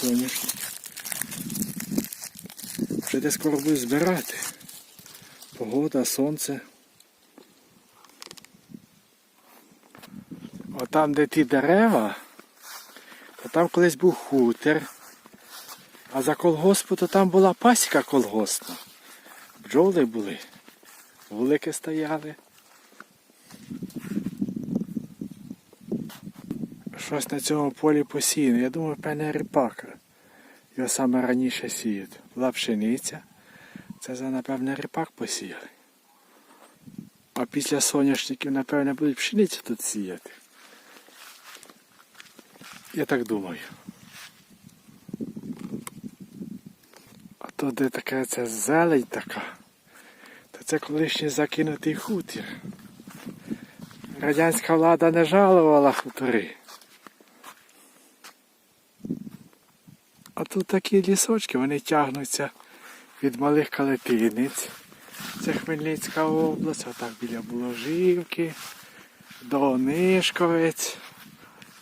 соняшник. Вже де скоро буду збирати. Погода, сонце. Отам, де ті дерева, то там колись був хутір. А за колгоспу то там була пасіка колгоспна. Бджоли були. Вулики стояли. Щось на цьому полі посіяно. Я думаю, певне ріпака. Його саме раніше сіють. Була пшениця. Це за, напевне, ріпак посіяли. А після соняшників, напевне, будуть пшеницю тут сіяти. Я так думаю. А то де така ця зелень така, то це колишній закинутий хутір. Радянська влада не жалувала хутори. А тут такі лісочки, вони тягнуться від малих калетиниць. Це Хмельницька область, отак біля Буложівки, до Онишковець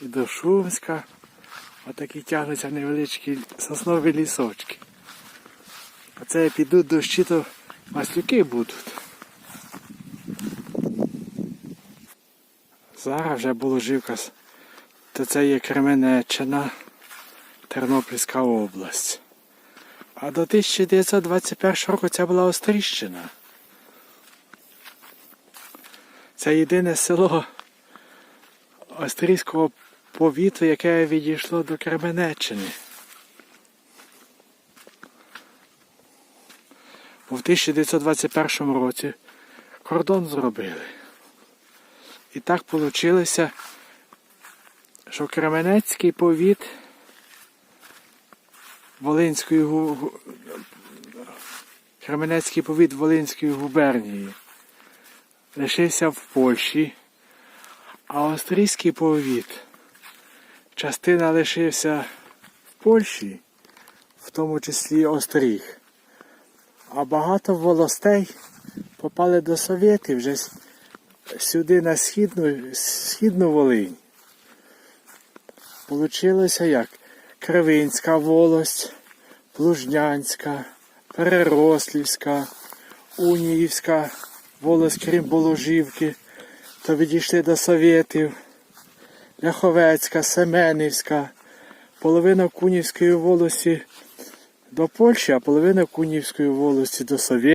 і до Шумська. Отакі тягнуться невеличкі соснові лісочки. А це підуть дощі, то маслюки будуть. Зараз вже Буложівка, то це є Кременеччина. Тернопільська область. А до 1921 року це була Остріщина. Це єдине село Острізького повіту, яке відійшло до Кременеччини. В 1921 році кордон зробили. І так вийшло, що Кременецький повіт Волинської гу... Кременецький повіт Волинської губернії лишився в Польщі, а Австрійський повіт частина лишився в Польщі, в тому числі Остріг. А багато волостей попали до Совєтів вже сюди на східну, східну Волинь. Получилося як? Кривинська волость, Плужнянська, Перерослівська, Уніївська волость, крім Боложівки, то відійшли до Совєтів, Ляховецька, Семенівська, половина Кунівської волості до Польщі, а половина Кунівської волості до Совєтів.